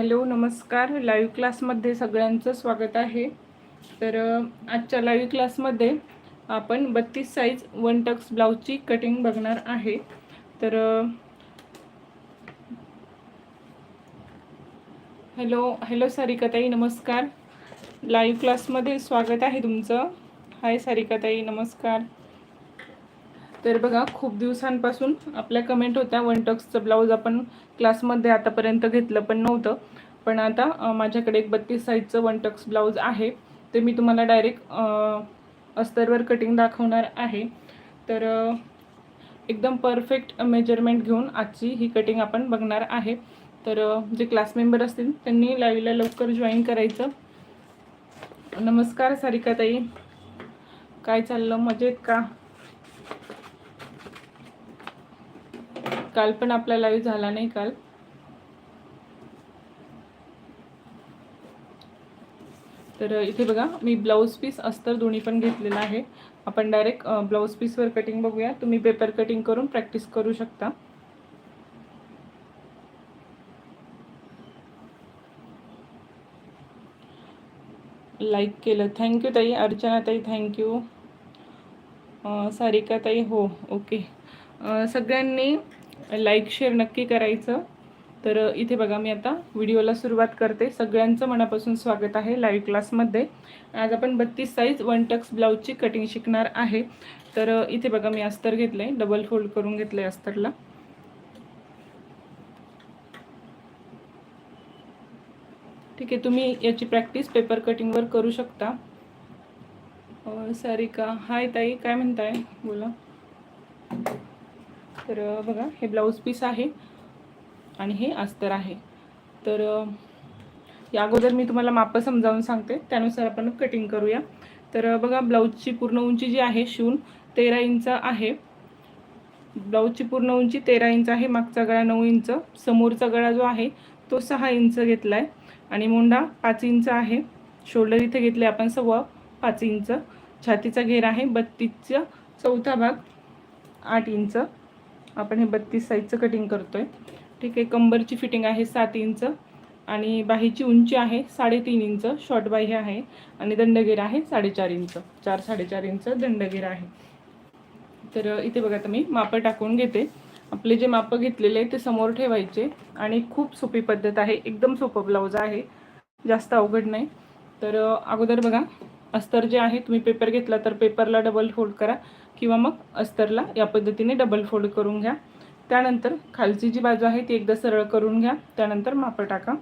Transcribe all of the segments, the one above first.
Hello नमस्कार. Live क्लासमध्ये सगळ्यांचं स्वागत आहे. तर आजच्या लाईव्ह क्लासमध्ये आपण बत्तीस साईज वन टक्स ब्लाऊजची कटिंग बघणार आहे. तर हॅलो हॅलो सारिकाताई नमस्कार. लाईव्ह क्लासमध्ये स्वागत आहे तुमचं. हाय सारिकाताई नमस्कार. तर बघा खूप दिवसांपासून आपल्या कमेंट होत्या. वन टक्सचं ब्लाऊज आपण क्लासमध्ये आतापर्यंत घेतलं पण नव्हतं. पण आता माझ्याकडे एक बत्तीस साईजचं वन टक्स ब्लाऊज आहे. ते मी तुम्हाला डायरेक्ट अस्तरवर कटिंग दाखवणार आहे. तर एकदम परफेक्ट मेजरमेंट घेऊन आजची ही कटिंग आपण बघणार आहे. तर जे क्लास मेंबर असतील त्यांनी लाईव्हला लवकर जॉईन करायचं. नमस्कार सारिकाताई. काय चाललं? मजेत का? काल पण आपला लाईव्ह झाला नाही काल. तर इथे बघा मी ब्लाऊज पीस अस्तर दोन्ही पण घेतलेला आहे. आपण डायरेक्ट ब्लाऊज पीसवर कटिंग बघूया. तुम्ही पेपर कटिंग करून प्रॅक्टिस करू शकता. लाईक केलं. थँक्यू ताई. अर्चना ताई थँक्यू सारिका ताई हो. ओके सगळ्यांनी लाईक शेअर नक्की करायचं. तर इथे बघा मी आता व्हिडिओला सुरुवात करते. सगळ्यांचं मनापासून स्वागत आहे लाईव्ह क्लासमध्ये आज आपण बत्तीस साईज वन टक्स ब्लाऊजची कटिंग शिकणार आहे. तर इथे बघा मी अस्तर घेतलं आहे डबल फोल्ड करून घेतलं आहे अस्तरला. ठीक आहे तुम्ही याची प्रॅक्टिस पेपर कटिंगवर करू शकता. सारिका. हाय ताई काय म्हणताय? बोला. तर बघा हे ब्लाऊज पीस आहे आणि हे अस्तर आहे. तर या अगोदर मी तुम्हाला मापं समजावून सांगते. त्यानुसार आपण कटिंग करूया. तर बघा ब्लाऊजची पूर्ण उंची जी आहे शिवून तेरा इंच आहे. ब्लाऊजची पूर्ण उंची तेरा इंच आहे मागचा गळा नऊ इंच समोरचा गळा जो आहे तो सहा इंच घेतला आहे आणि मोंडा पाच इंच आहे. शोल्डर इथे घेतले आपण सव्वा पाच इंच. छातीचा घेर आहे बत्तीसचा चौथा भाग आठ इंच. आपण हे बत्तीस साईजचं कटिंग करतो आहे ठीक आहे कंबरची फिटिंग आहे सात इंच आणि बाहीची उंची आहे साडेतीन इंच शॉर्ट बाही आहे आणि दंडगेर आहे साडेचार इंच चार साडेचार इंच दंडगेर आहे. तर इथे बघा आता मी मापं टाकून घेते. आपले जे मापं घेतलेले आहे ते समोर ठेवायचे आणि खूप सोपी पद्धत आहे. एकदम सोपं ब्लाऊज आहे. जास्त अवघड नाही. तर अगोदर बघा अस्तर जे आहे तुम्ही पेपर घेतला तर पेपरला डबल फोल्ड करा किंवा मग अस्तरला या पद्धतीने डबल फोल्ड करून घ्या. त्यानंतर खालची जी बाजू आहे ती एकदा सरळ करून घ्या. त्यानंतर मापं टाका.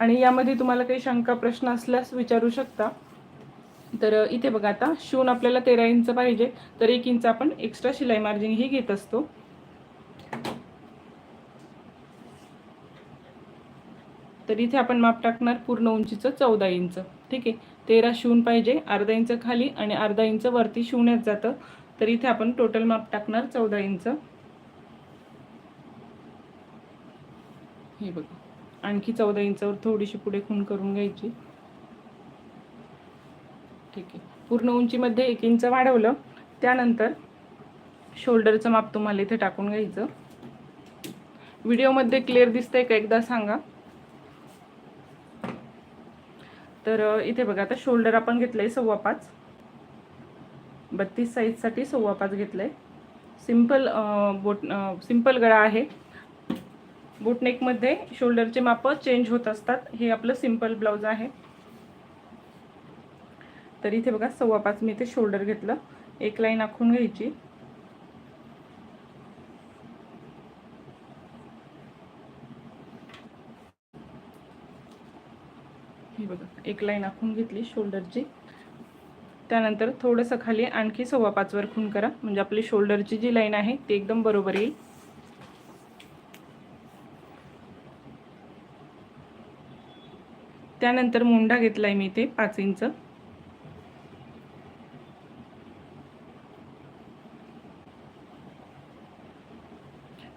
आणि यामध्ये तुम्हाला काही शंका प्रश्न असल्यास विचारू शकता. तर इथे बघा आता शिवून आपल्याला तेरा इंच पाहिजे. तर एक इंच आपण एक्स्ट्रा शिलाई मार्जिन ही घेत असतो. तर इथे आपण माप टाकणार पूर्ण उंचीचं चौदा इंच. ठीक आहे? तेरा शिवून पाहिजे अर्धा इंच खाली आणि अर्धा इंच वरती शिवण्यात जातं. तर इथे आपण टोटल माप टाकणार चौदा इंच. हे बघा. आणखी चौदा इंचावर थोडीशी पुढे खून करून घ्यायची. ठीक आहे. पूर्ण उंचीमध्ये एक इंच वाढवलं. त्यानंतर शोल्डरचं माप तुम्हाला इथे टाकून घ्यायचं. व्हिडिओमध्ये क्लिअर दिसतंय का एकदा सांगा. तर इथे बघा आता शोल्डर आपण घेतलं आहे सव्वा पाच. बत्तीस साईजसाठी सव्वा पाच घेतलं आहे सिंपल बोट सिंपल गळा आहे. बोटनेकमध्ये शोल्डरचे मापं चेंज होत असतात. हे आपलं सिंपल ब्लाऊज आहे. तर इथे बघा सव्वा पाच मी इथे शोल्डर घेतलं. एक लाईन आखून घ्यायची. हे बघा एक लाईन आखून घेतली शोल्डरची. त्यानंतर थोडंसं खाली आणखी सव्वा पाचवर खून करा. म्हणजे आपली शोल्डरची जी लाईन आहे ती एकदम बरोबर येईल. त्यानंतर मुंडा घेतलाय मी इथे पाच इंच.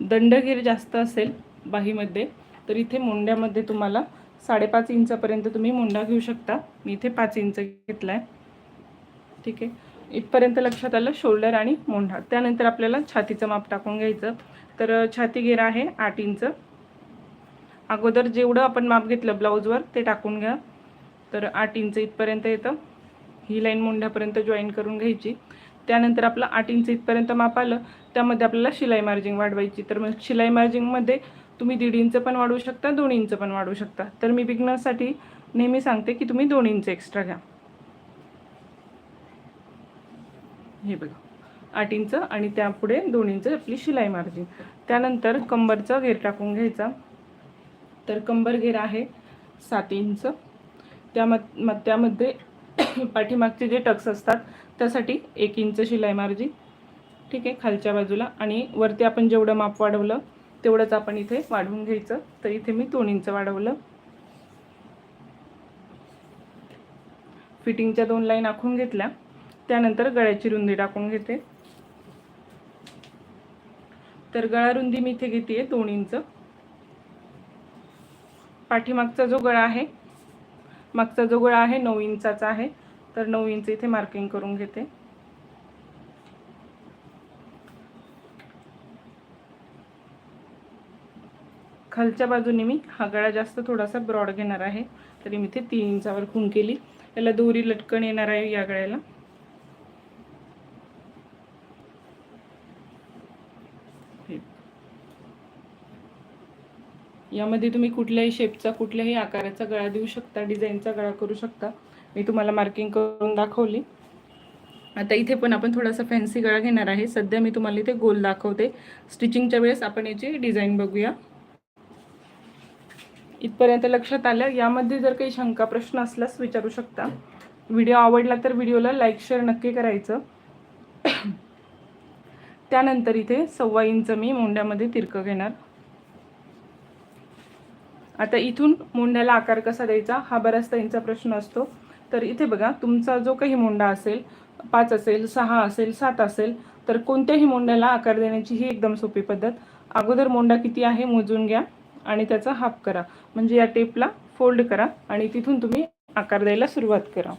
दंडगीर जास्त असेल बाहीमध्ये तर इथे मुंड्यामध्ये तुम्हाला साडेपाच इंचापर्यंत तुम्ही मुंडा घेऊ शकता. मी इथे पाच इंच घेतला आहे ठीक आहे. इथपर्यंत लक्षात आलं शोल्डर आणि मुंढा त्यानंतर आपल्याला छातीचं माप टाकून घ्यायचं. तर छाती घेरा आहे आठ इंच. अगोदर जेवढं आपण माप घेतलं ब्लाऊजवर ते टाकून घ्या. तर आठ इंच इथपर्यंत येतं. ही लाईन मुंढ्यापर्यंत जॉईन करून घ्यायची. त्यानंतर आपलं आठ इंच इथपर्यंत माप आलं. त्यामध्ये आपल्याला शिलाई मार्जिंग वाढवायची. तर मग शिलाई मार्जिंगमध्ये तुम्ही दीड इंच पण वाढवू शकता दोन इंच पण वाढवू शकता. तर मी बिगनरसाठी नेहमी सांगते की तुम्ही दोन इंच एक्स्ट्रा घ्या. हे बघा. आठ इंच आणि त्यापुढे दोन इंच आपली शिलाई मार्जिन त्यानंतर कंबरचा घेर टाकून घ्यायचा. तर कंबर घेर आहे सात इंच त्यामध म त्यामध्ये पाठीमागचे जे टक्स असतात त्यासाठी एक इंच शिलाई मार्जिन ठीक आहे खालच्या बाजूला. आणि वरती आपण जेवढं माप वाढवलं तेवढंच आपण इथे वाढवून घ्यायचं. तर इथे मी दोन इंच वाढवलं. फिटिंगच्या दोन लाईन आखून घेतल्या. त्यानंतर गळ्याची रुंदी टाकून घेते. तर गळा रुंदी मी इथे घेते दोन इंच. पाठीमागचा जो गळा आहे मागचा जो गळा आहे नऊ इंचाचा आहे. तर नऊ इंच इथे मार्किंग करून घेते. खालच्या बाजूने मी हा गळा जास्त थोडासा ब्रॉड घेणार आहे. तरी मी इथे तीन इंचावर खून केली. याला दोरी लटकन येणार आहे या गळ्याला. यामध्ये तुम्ही कुठल्याही शेपचा कुठल्याही आकाराचा गळा देऊ शकता डिझाईनचा गळा करू शकता. मी तुम्हाला मार्किंग करून दाखवली. आता इथे पण आपण थोडासा फॅन्सी गळा घेणार आहे. सध्या मी तुम्हाला इथे गोल दाखवते. स्टिचिंगच्या वेळेस आपण याची डिझाईन बघूया. इथपर्यंत लक्षात आलं. यामध्ये जर काही शंका प्रश्न असल्यास विचारू शकता. व्हिडिओ आवडला तर व्हिडिओला लाईक शेअर नक्की करायचं. त्यानंतर इथे सव्वा इंच मी मोंड्यामध्ये तिरकं घेणार. आता इथून मोंड्याला आकार कसा द्यायचा? हा बऱ्याच यांचा प्रश्न असतो. तर इथे बघा तुमचा जो काही मोंडा असेल पाच असेल सहा असेल सात असेल तर कोणत्याही मोंड्याला आकार देण्याची ही एकदम सोपी पद्धत. अगोदर मोंडा किती आहे मोजून घ्या. आणि त्याचा हाफ करा. म्हणजे या टेपला फोल्ड करा आणि तिथून तुम्ही आकार द्यायला सुरुवात करा.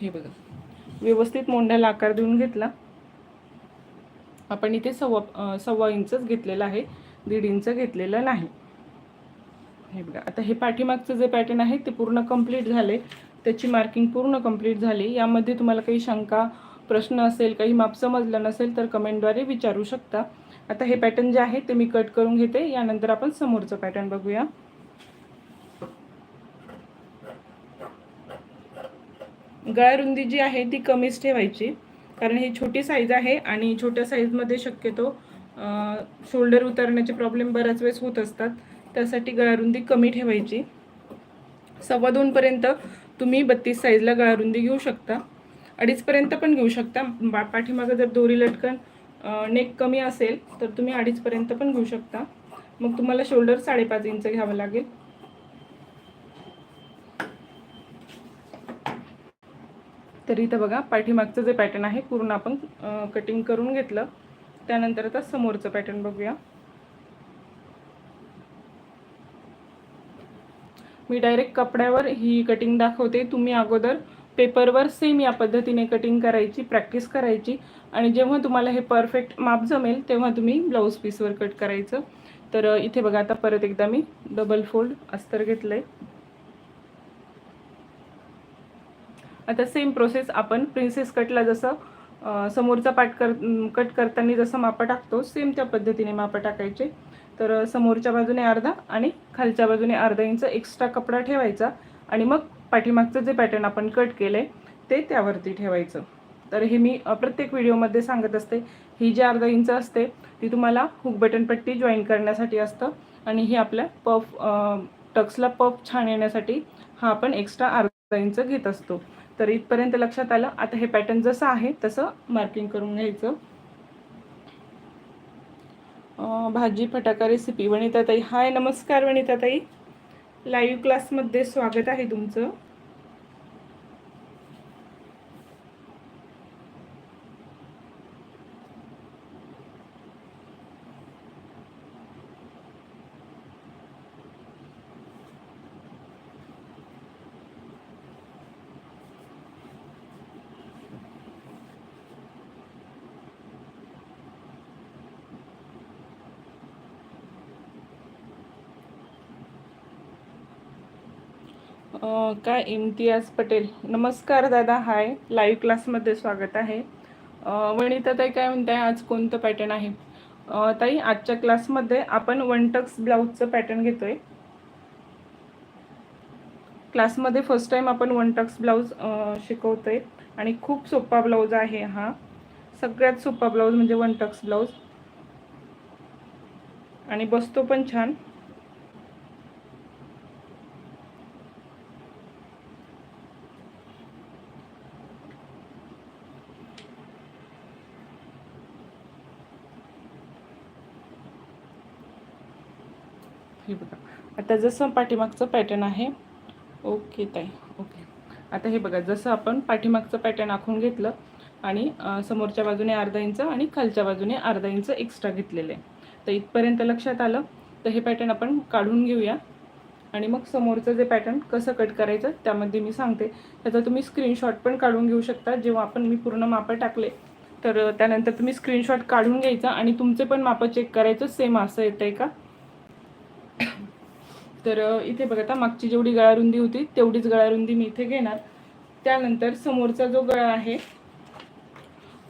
हे बघा. व्यवस्थित मोंड्याला आकार देऊन घेतला. आपण इथे सव्वा सव्वा इंचच घेतलेला आहे. दीड इंच घेतलेलं नाही. हे बघा. आता हे पाठीमागचं जे पॅटर्न आहे ते पूर्ण कंप्लीट झाले त्याची मार्किंग पूर्ण कंप्लीट झाली. यामध्ये तुम्हाला काही शंका प्रश्न असेल काही माप समजलं नसेल तर कमेंटद्वारे विचारू शकता. आता हे पॅटर्न जे आहे ते मी कट करून घेते. यानंतर आपण समोरचं पॅटर्न बघूया. गळा रुंदी जी आहे ती कमीच ठेवायची. कारण ही छोटी साईज आहे आणि छोट्या साईजमध्ये शक्यतो शोल्डर उतरण्याचे प्रॉब्लेम बऱ्याच वेळेस होत असतात. त्यासाठी गळारुंदी कमी ठेवायची. सव्वा दोनपर्यंत तुम्ही बत्तीस साईजला गळारुंदी घेऊ शकता. अडीचपर्यंत पण घेऊ शकता. बा पाठीमागं जर दोरी लटकन नेक कमी असेल तर तुम्ही अडीचपर्यंत पण घेऊ शकता. मग तुम्हाला शोल्डर साडेपाच इंच घ्यावं लागेल. तर इथं बघा पाठीमागचं जे पॅटर्न आहे पूर्ण आपण कटिंग करून घेतलं. त्यानंतर आता समोरचं पॅटर्न बघूया. मी डायरेक्ट कपड्यावर ही कटिंग दाखवते. तुम्ही अगोदर पेपरवर सेम या पद्धतीने कटिंग करायची प्रॅक्टिस करायची. आणि जेव्हा तुम्हाला हे परफेक्ट माप जमेल तेव्हा तुम्ही ब्लाऊज पीसवर कट करायचं. तर इथे बघा आता परत एकदा मी डबल फोल्ड अस्तर घेतलं आहे आता सेम प्रोसेस आपण प्रिन्सेस कटला जसं समोरचा पाठ कर कट करताना जसं मापं टाकतो सेम त्या पद्धतीने मापं टाकायचे. तर समोरच्या बाजूने अर्धा आणि खालच्या बाजूने अर्धा इंच एक्स्ट्रा कपडा ठेवायचा आणि मग पाठीमागचं जे पॅटर्न आपण कट केलं आहे ते त्यावरती ठेवायचं. तर हे मी प्रत्येक व्हिडिओमध्ये सांगत असते ही जी अर्धा इंच असते ती तुम्हाला हुक बटन पट्टी जॉईन करण्यासाठी असतं आणि ही आपल्या पफ टक्सला पफ छान येण्यासाठी हा आपण एक्स्ट्रा अर्धा इंच घेत असतो. तर इथपर्यंत लक्षात आलं. आता हे पॅटर्न जसं आहे तसं मार्किंग करून घ्यायचं. भाजी फटाका रेसिपी वनिताताई. हाय नमस्कार वनिताताई. लाईव्ह क्लासमध्ये स्वागत आहे तुमचं. काय इम्तियाज पटेल. नमस्कार दादा हाय. लाईव्ह क्लासमध्ये स्वागत आहे. वणिता ताई काय म्हणताय? आज कोणतं पॅटर्न आहे? ताई आजच्या क्लासमध्ये आपण वन टक्स ब्लाऊजचं पॅटर्न घेतोय. क्लासमध्ये फर्स्ट टाइम आपण वन टक्स ब्लाऊज शिकवतोय. आणि खूप सोपा ब्लाऊज आहे हा. सगळ्यात सोपा ब्लाऊज म्हणजे वन टक्स ब्लाऊज आणि बसतो पण छान. हे बघा. आता जसं पाठीमागचं पॅटर्न आहे ओके ताई ओके. आता हे बघा जसं आपण पाठीमागचं पॅटर्न आखून घेतलं आणि समोरच्या बाजूने अर्धा इंच आणि खालच्या बाजूने अर्धा इंच एक्स्ट्रा घेतलेलं आहे. तर इथपर्यंत लक्षात आलं तर हे पॅटर्न आपण काढून घेऊया. आणि मग समोरचं जे पॅटर्न कसं कट करायचं त्यामध्ये मी सांगते. त्याचा तुम्ही स्क्रीनशॉट पण काढून घेऊ शकता. जेव्हा आपण मी पूर्ण मापं टाकले तर त्यानंतर तुम्ही स्क्रीनशॉट काढून घ्यायचा आणि तुमचे पण मापं चेक करायचं. सेम असं येतं आहे का? तर इथे बघा आता मागची जेवढी गळारुंदी होती तेवढीच गळारुंदी मी इथे घेणार. त्यानंतर समोरचा जो गळा आहे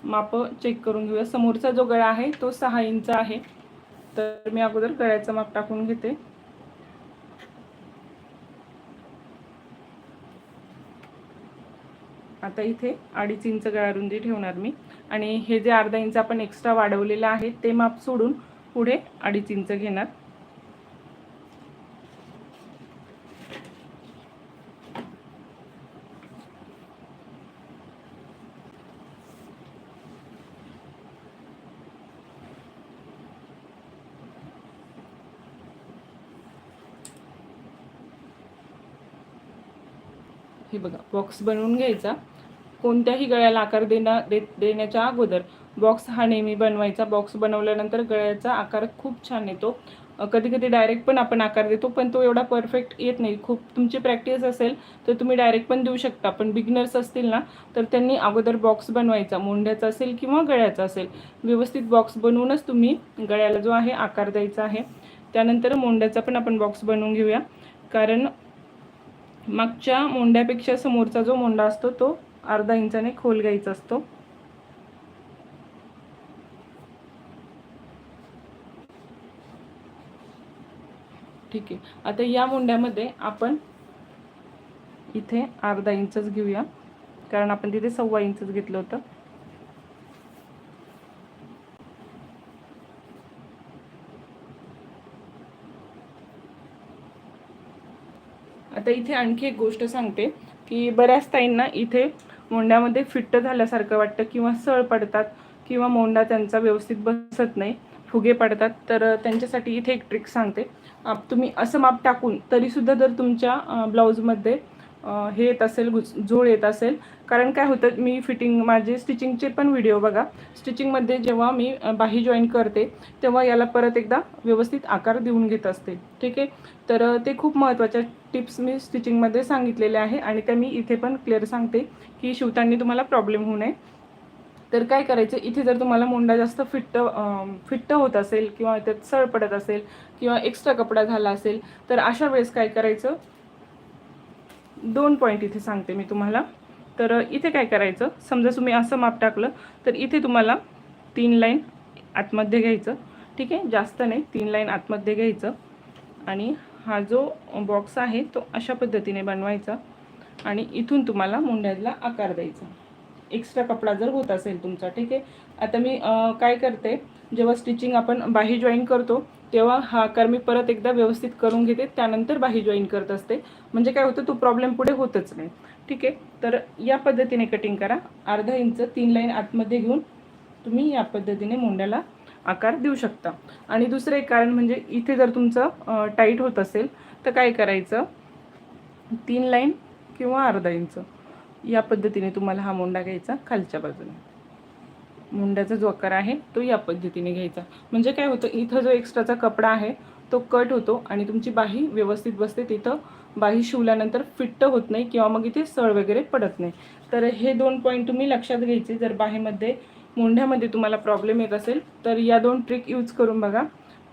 माप चेक करून घेऊया. समोरचा जो गळा आहे तो सहा इंच आहे. तर मी अगोदर गळ्याचं माप टाकून घेते. आता इथे अडीच इंच गळारुंदी ठेवणार मी. आणि हे जे अर्धा इंच आपण एक्स्ट्रा वाढवलेलं आहे ते माप सोडून पुढे अडीच इंच घेणार. बघा बॉक्स बनवून घ्यायचा. कोणत्याही गळ्याला आकार देणं दे देण्याच्या अगोदर बॉक्स हा नेहमी बनवायचा. बॉक्स बनवल्यानंतर गळ्याचा आकार खूप छान येतो. कधी कधी डायरेक्ट पण आपण आकार देतो पण तो एवढा परफेक्ट येत नाही. खूप तुमची प्रॅक्टिस असेल तर तुम्ही डायरेक्ट पण देऊ शकता. पण बिगनर्स असतील ना तर त्यांनी अगोदर बॉक्स बनवायचा. मोंढ्याचा असेल किंवा गळ्याचा असेल. व्यवस्थित बॉक्स बनवूनच तुम्ही गळ्याला जो आहे आकार द्यायचा आहे. त्यानंतर मोंढ्याचा पण आपण बॉक्स बनवून घेऊया. कारण मागच्या मोंड्यापेक्षा समोरचा जो मोंडा असतो तो अर्धा इंचाने खोल घ्यायचा असतो. ठीक आहे. आता या मोंड्यामध्ये आपण इथे अर्धा इंचच घेऊया. कारण आपण तिथे सव्वा इंचच घेतलं होतं. आता इथे आणखी एक गोष्ट सांगते की बऱ्याच ताईंना इथे मोंड्यामध्ये फिट्ट झाल्यासारखं वाटतं किंवा सळ पडतात किंवा मोंडा त्यांचा व्यवस्थित बसत नाही फुगे पडतात. तर त्यांच्यासाठी इथे एक ट्रिक सांगते. आप- तुम्ही असं माप टाकून तरीसुद्धा जर तुमच्या ब्लाऊजमध्ये हे येत असेल गुच- जोड येत असेल. कारण काय होतं मी फिटिंग माझे स्टिचिंगचे पण व्हिडिओ बघा. स्टिचिंगमध्ये जेव्हा मी बाही जॉईन करते तेव्हा याला परत एकदा व्यवस्थित आकार देऊन घेत असते. ठीक आहे? तर ते खूप महत्त्वाच्या टिप्स मी स्टिचिंगमध्ये सांगितलेल्या आहे आणि त्या मी इथे पण क्लिअर सांगते की शिवताना तुम्हाला प्रॉब्लेम होऊ नये. तर काय करायचं इथे जर तुम्हाला मुंडा जास्त फिट्ट फिट्ट होत असेल किंवा त्यात सळ पडत असेल किंवा एक्स्ट्रा कपडा झाला असेल तर अशा वेळेस काय करायचं दोन पॉईंट इथे सांगते मी तुम्हाला. तर इथे काय करायचं? समजा तुम्ही असं माप टाकलं तर इथे तुम्हाला तीन लाईन आतमध्ये घ्यायचं. ठीक आहे? जास्त नाही तीन लाईन आतमध्ये घ्यायचं. आणि हा जो बॉक्स आहे तो अशा पद्धतीने बनवायचा. आणि इथून तुम्हाला मुंड्याला आकार द्यायचा. एक्स्ट्रा कपडा जर होत असेल तुमचा ठीक आहे? आता मी काय करते? जेव्हा स्टिचिंग आपण बाही जॉईन करतो तेव्हा हा आकार मी परत एकदा व्यवस्थित करून घेते त्यानंतर बाही जॉईन करत असते. म्हणजे काय होतं तो प्रॉब्लेम पुढे होतच नाही. ठीक आहे? तर या पद्धतीने कटिंग करा. अर्धा इंच तीन लाईन आतमध्ये घेऊन तुम्ही या पद्धतीने मुंड्याला आकार देऊ शकता. आणि दुसरं एक कारण म्हणजे इथे जर तुमचं टाईट होत असेल तर काय करायचं? तीन लाईन किंवा अर्धा इंच या पद्धतीने तुम्हाला हा मोंडा घ्यायचा खालच्या बाजूने. मुंड्याचा जो आकार आहे तो या पद्धतीने घ्यायचा. म्हणजे काय होतं इथं जो एक्स्ट्राचा कपडा आहे तो कट होतो आणि तुमची बाही व्यवस्थित बसते. तिथं बाही शिवल्यानंतर फिट्ट होत नाही किंवा मग इथे सळ वगैरे पडत नाही. तर हे दोन पॉईंट तुम्ही लक्षात घ्यायचे. जर बाहीमध्ये मुंढ्यामध्ये तुम्हाला प्रॉब्लेम येत असेल तर या दोन ट्रिक यूज करून बघा.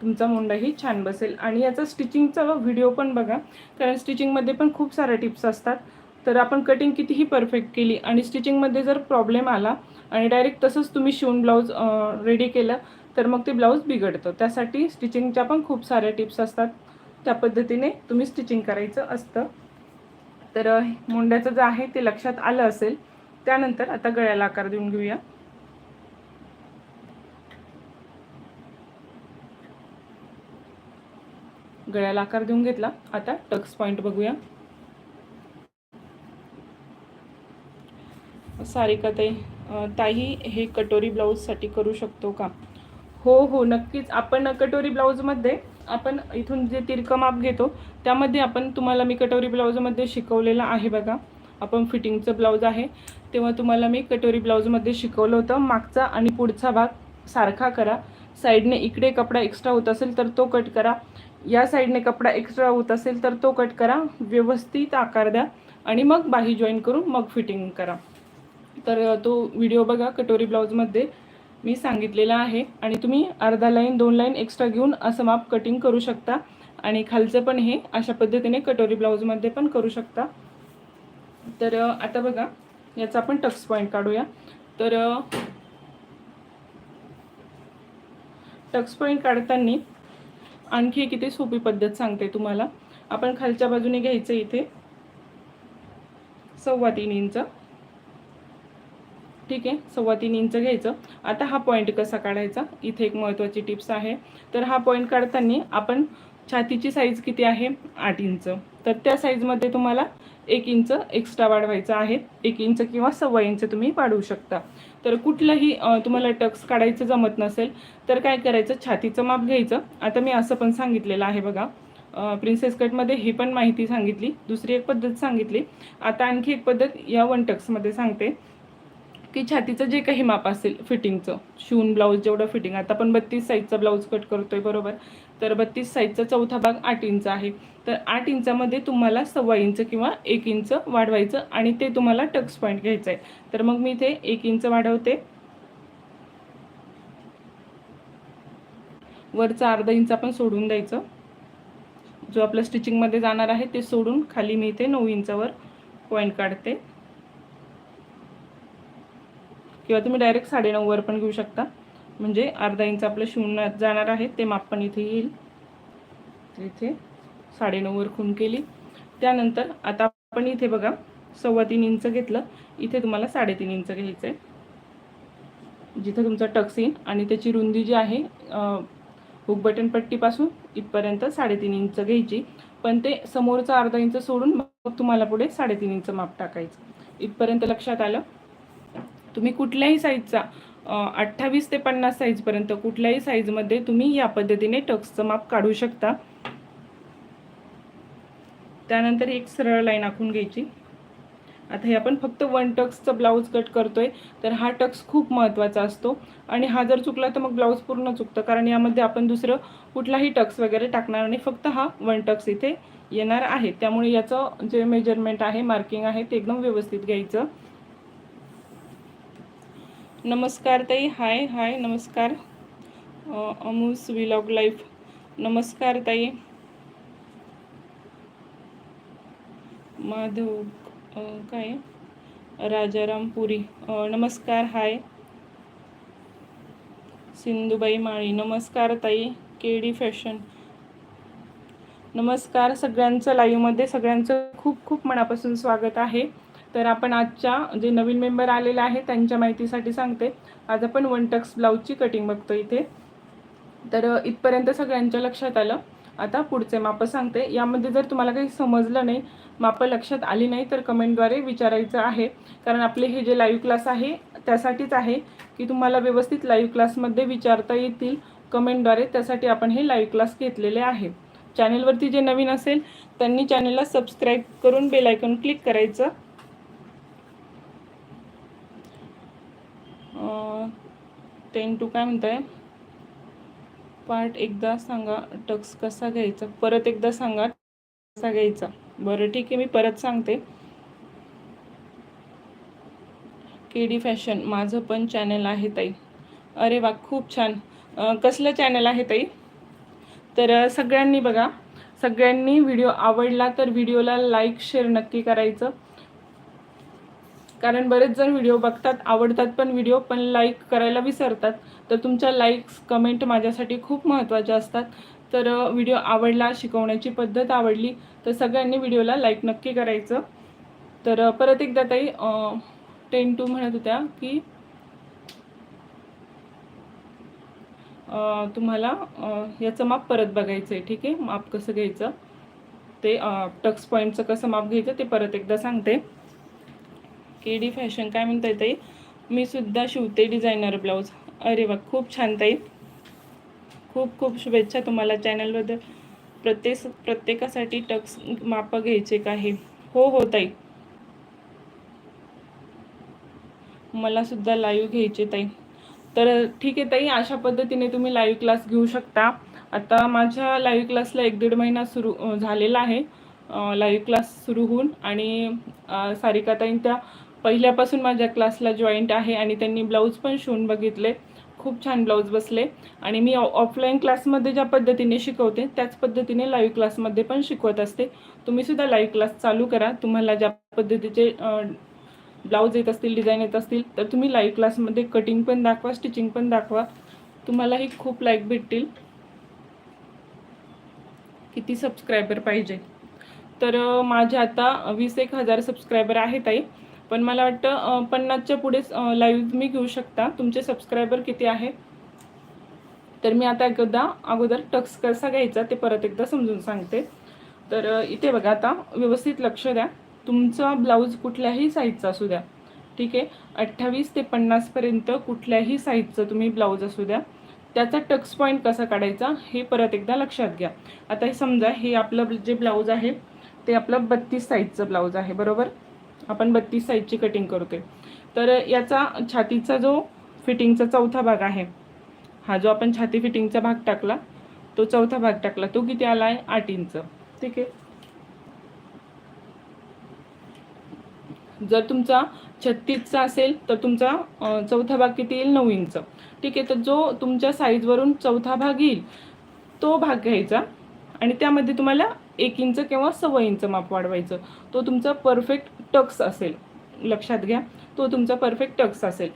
तुमचा मुंडाही छान बसेल. आणि याचा स्टिचिंगचा व्हिडिओ पण बघा. कारण स्टिचिंगमध्ये पण खूप साऱ्या टिप्स असतात. तर आपण कटिंग कितीही परफेक्ट केली आणि स्टिचिंगमध्ये जर प्रॉब्लेम आला आणि डायरेक्ट तसंच तुम्ही शिवून ब्लाऊज रेडी केलं तर मग ते ब्लाऊज बिघडतं. त्यासाठी स्टिचिंगच्या पण खूप साऱ्या टिप्स असतात. त्या पद्धतीने तुम्ही स्टिचिंग करायचं असतं. तर मुंड्याचं जे आहे ते लक्षात आलं असेल त्यानंतर आता गळ्याला आकार देऊन घेऊया. गळ्याला आकार देऊन घेतला. आता टक्स पॉईंट बघूया. सारिका ताई ताई हे कटोरी ब्लाऊजसाठी करू शकतो का? हो हो नक्कीच. आपण कटोरी ब्लाऊजमध्ये आपण इथून जे तिरकं माप घेतो त्यामध्ये आपण तुम्हाला मी कटोरी ब्लाऊजमध्ये शिकवलेलं आहे बघा. आपण फिटिंगचं ब्लाऊज आहे. तेव्हा तुम्हाला मी कटोरी ब्लाऊजमध्ये शिकवलं होतं. मागचा आणि पुढचा भाग सारखा करा. साईडने इकडे कपडा एक्स्ट्रा होत असेल तर तो कट करा. या साईडने कपडा एक्स्ट्रा होत असेल तर तो कट करा. व्यवस्थित आकार द्या आणि मग बाही जॉईन करून मग फिटिंग करा. तर तो व्हिडिओ बघा कटोरी ब्लाऊजमध्ये. मी सांगितलेला आहे आणि तुम्ही अर्धा लाईन दोन लाईन एक्स्ट्रा घेऊन असं माप कटिंग करू शकता. आणि खालचं पण हे अशा पद्धतीने कटोरी ब्लाऊजमध्ये पण करू शकता. तर आता बघा याचा आपण टक्स पॉईंट काढूया. तर टक्स पॉईंट काढताना आणखी एक किती सोपी पद्धत सांगते तुम्हाला. आपण खालच्या बाजूने घ्यायचं इथे. सव्वा तीन इंच. ठीक आहे? सव्वा तीन इंच घ्यायचं. आता हा पॉईंट कसा काढायचा? इथे एक महत्त्वाची टिप्स आहे. तर हा पॉईंट काढताना आपण छातीची साईज किती आहे? आठ इंच. तर त्या साईजमध्ये तुम्हाला एक इंच एक्स्ट्रा वाढवायचं आहे. एक इंच किंवा सव्वा इंच तुम्ही वाढवू शकता. तर कुठलंही तुम्हाला टक्स काढायचं जमत नसेल तर काय करायचं? छातीचं माप घ्यायचं. आता मी असं पण सांगितलेलं आहे बघा. प्रिन्सेस कटमध्ये ही पण माहिती सांगितली. दुसरी एक पद्धत सांगितली. आता आणखी एक पद्धत या वन टक्समध्ये सांगते. की छातीचं जे काही माप असेल फिटिंगचं शिवून ब्लाऊज जेवढं फिटिंग आता आपण बत्तीस साईजचा ब्लाऊज कट करतोय बरोबर? तर बत्तीस साईजचा चौथा भाग आठ इंच आहे. तर आठ इंचामध्ये तुम्हाला सव्वा इंच किंवा एक इंच वाढवायचं आणि ते तुम्हाला टक्स पॉईंट घ्यायचं आहे. तर मग मी इथे एक इंच वाढवते. वरचा अर्धा इंच आपण सोडून द्यायचं. जो आपलं स्टिचिंगमध्ये जाणार आहे ते सोडून खाली मी इथे नऊ इंचावर पॉईंट काढते. किंवा तुम्ही डायरेक्ट साडेनऊवर पण घेऊ शकता. म्हणजे अर्धा इंच आपलं शिवून जाणार आहे ते माप पण इथे येईल. इथे साडेनऊवर खून केली. त्यानंतर आता आपण इथे बघा सव्वा तीन इंच घेतलं. इथे तुम्हाला साडेतीन इंच घ्यायचं आहे जिथं तुमचा टक्स येईल आणि त्याची रुंदी जी आहे हुक बटन पट्टीपासून इथपर्यंत साडेतीन इंच घ्यायची. पण ते समोरचा अर्धा इंच सोडून मग तुम्हाला पुढे साडेतीन इंच माप टाकायचं. इथपर्यंत लक्षात आलं? तुम्ही कुठल्याही साईजचा अठ्ठावीस ते पन्नास साईजपर्यंत कुठल्याही साईजमध्ये तुम्ही या पद्धतीने टक्सचं माप काढू शकता. त्यानंतर एक सरळ लाईन आखून घ्यायची. आता हे आपण फक्त वन टक्सचं ब्लाऊज कट करतोय तर हा टक्स खूप महत्त्वाचा असतो. आणि हा जर चुकला तर मग ब्लाऊज पूर्ण चुकतं कारण यामध्ये आपण दुसरं कुठलाही टक्स वगैरे टाकणार नाही फक्त हा वन टक्स इथे येणार आहे. त्यामुळे याचं जे मेजरमेंट आहे मार्किंग आहे ते एकदम व्यवस्थित घ्यायचं. नमस्कार ताई. हाय हाय नमस्कार. अमूस विलॉग लाईफ. नमस्कार ताई. माधव काय? राजाराम पुरी. नमस्कार हाय. सिंधुबाई माळी. नमस्कार ताई. KD fashion. नमस्कार सगळ्यांचं लाईव्हमध्ये सगळ्यांचं खूप खूप मनापासून स्वागत आहे. तर आपण आजच्या जे नवीन मेंबर आलेले आहे त्यांच्या माहितीसाठी सांगते. आज आपण वन टक्स ब्लाऊजची कटिंग बघतो इथे. तर इथपर्यंत सगळ्यांच्या लक्षात आलं. आता पुढचे मापं सांगते. यामध्ये जर तुम्हाला काही समजलं नाही मापं लक्षात आली नाही तर कमेंटद्वारे विचारायचं आहे. कारण आपले हे जे लाईव्ह क्लास आहे त्यासाठीच आहे की तुम्हाला व्यवस्थित लाईव्ह क्लासमध्ये विचारता येतील. कमेंटद्वारे त्यासाठी आपण हे लाईव्ह क्लास घेतलेले आहे. चॅनेलवरती जे नवीन असेल त्यांनी चॅनेलला सबस्क्राईब करून बेलायकॉन क्लिक करायचं. टेन टू काय म्हणताय? पार्ट एकदा सांगा टक्स कसा घ्यायचा? परत एकदा सांगा कसा घ्यायचा? बरं ठीक आहे मी परत सांगते. के डी फॅशन माझं पण चॅनल आहे ताई. अरे वा खूप छान. कसलं चॅनल आहे ताई? तर सगळ्यांनी बघा सगळ्यांनी व्हिडिओ आवडला तर व्हिडिओला लाईक शेअर नक्की करायचं. कारण बरेच जण व्हिडिओ बघतात आवडतात पण व्हिडिओ पण लाईक करायला विसरतात. तर तुमच्या लाईक्स कमेंट माझ्यासाठी खूप महत्त्वाच्या असतात. तर व्हिडिओ आवडला शिकवण्याची पद्धत आवडली तर सगळ्यांनी व्हिडिओला लाईक नक्की करायचं. तर परत एकदा ताई टेन टू म्हणत होत्या की तुम्हाला याचं माप परत बघायचं आहे ठीक आहे? माप कसं घ्यायचं? ते टक्स पॉईंटचं कसं माप घ्यायचं ते परत एकदा सांगते. के डी फॅशन काय म्हणताय ताई? मी सुद्धा शिवते डिझायनर ब्लाऊज. अरे वा खूप छान ताई. खूप खूप शुभेच्छा तुम्हाला चॅनलबद्दल. प्रत्येक प्रत्येकासाठी टक्स माप घ्यायचे का हे? हो हो ताई. मला सुद्धा लाईव्ह घ्यायचे ताई. तर ठीक आहे ताई अशा पद्धतीने तुम्ही लाईव्ह क्लास घेऊ शकता. आता माझ्या लाईव्ह क्लासला एक दीड महिना सुरू झालेला आहे. लाईव्ह क्लास सुरू होऊन आणि सारिकाताईं त्या पहिल्यापासून माझ्या क्लासला जॉईंट आहे आणि त्यांनी ब्लाऊज पण शिवून बघितले. खूप छान ब्लाऊज बसले. आणि मी ऑफलाईन क्लासमध्ये ज्या पद्धतीने शिकवते त्याच पद्धतीने लाईव्ह क्लासमध्ये पण शिकवत असते. तुम्ही सुद्धा लाईव्ह क्लास चालू करा. तुम्हाला ज्या पद्धतीचे ब्लाऊज येत असतील डिझाईन येत असतील तर तुम्ही लाईव्ह क्लासमध्ये कटिंग पण दाखवा स्टिचिंग पण दाखवा. तुम्हालाही खूप लाईक भेटतील. किती सबस्क्रायबर पाहिजे. तर माझे आता वीस एक हजार सबस्क्रायबर आहेत आई पण मला वाटतं पन्नासच्या पुढेच लाईव्ह तुम्ही घेऊ शकता. तुमचे सबस्क्रायबर किती आहे? तर मी आता एकदा अगोदर टक्स कसा घ्यायचा ते परत एकदा समजून सांगते. तर इथे बघा आता व्यवस्थित लक्ष द्या. तुमचा ब्लाऊज कुठल्याही साईजचा असू द्या. ठीक आहे? अठ्ठावीस ते पन्नासपर्यंत कुठल्याही साईजचं तुम्ही ब्लाऊज असू द्या. त्याचा टक्स पॉईंट कसा काढायचा हे परत एकदा लक्षात घ्या. आता हे समजा हे आपलं जे ब्लाऊज आहे ते आपलं बत्तीस साईजचं ब्लाऊज आहे बरोबर? आपण बत्तीस साईजची कटिंग करतोय. तर याचा छातीचा जो फिटिंगचा चौथा भाग आहे हा जो आपण छाती फिटिंगचा भाग टाकला तो चौथा भाग टाकला तो किती आला आहे आठ इंच. ठीक आहे? जर तुमचा छत्तीसचा असेल तर तुमचा चौथा भाग किती येईल? नऊ इंच. ठीक आहे? तर जो तुमच्या साईजवरून चौथा भाग येईल तो भाग घ्यायचा. आणि त्यामध्ये तुम्हाला एक इंच किंवा सव्वा इंच माप वाढवायचं. तो तुमचा परफेक्ट टक्स असेल. लक्षात घ्या. तो तुमचा परफेक्ट टक्स असेल.